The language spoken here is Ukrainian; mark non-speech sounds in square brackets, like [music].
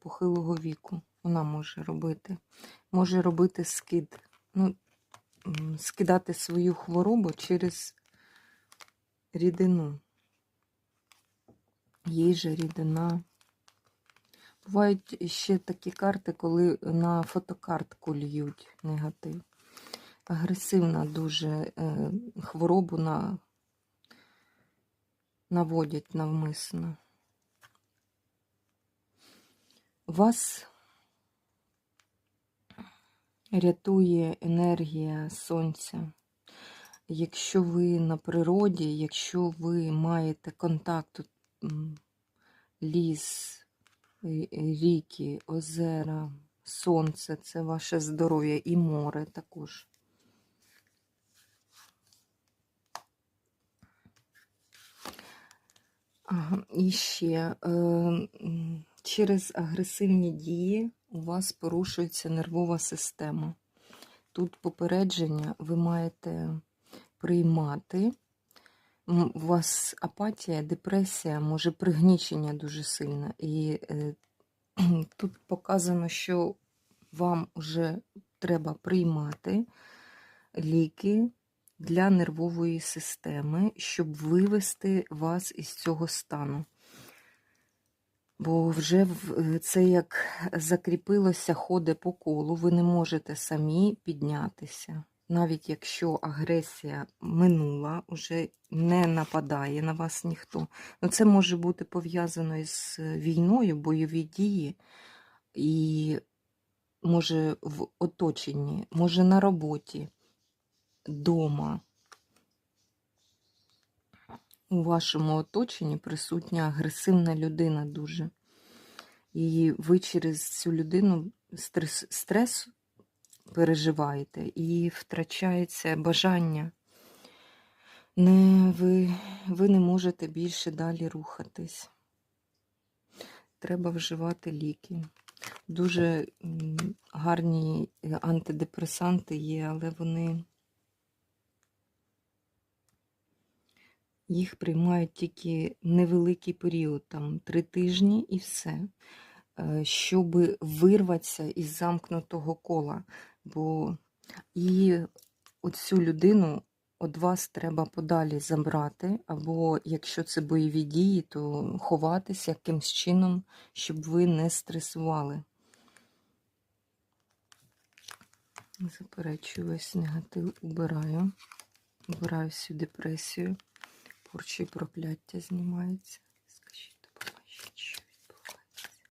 похилого віку. Вона може робити. Може робити скид. Ну, скидати свою хворобу через рідину. Їжа, рідина. Бувають ще такі карти, коли на фотокартку льють негатив. Агресивна дуже е, хворобу на, наводять навмисно. Вас рятує енергія сонця. Якщо ви на природі, якщо ви маєте контакт, ліс, і- і ріки, озера, сонце це ваше здоров'я і море також. Ага, і ще е, через агресивні дії у вас порушується нервова система. Тут попередження ви маєте приймати. У вас апатія, депресія, може пригнічення дуже сильне. І е, [clears throat] тут показано, що вам вже треба приймати ліки для нервової системи, щоб вивести вас із цього стану. Бо вже в- це як закріпилося, ходить по колу, ви не можете самі піднятися. Навіть якщо агресія минула, вже не нападає на вас ніхто. Ну, це може бути пов'язано із війною, бойові дії, і може в оточенні, може на роботі, дома. У вашому оточенні присутня агресивна людина дуже. І ви через цю людину стрес, стрес переживаєте і втрачається бажання. Не, ви, ви не можете більше далі рухатись. Треба вживати ліки. Дуже гарні антидепресанти є, але вони їх приймають тільки невеликий період, там три тижні і все, щоб вирватися із замкнутого кола. Бо і оцю людину від вас треба подалі забрати, або якщо це бойові дії, то ховатися якимсь чином, щоб ви не стресували. Заперечую весь негатив, убираю. Убираю всю депресію. Порчі і прокляття знімається.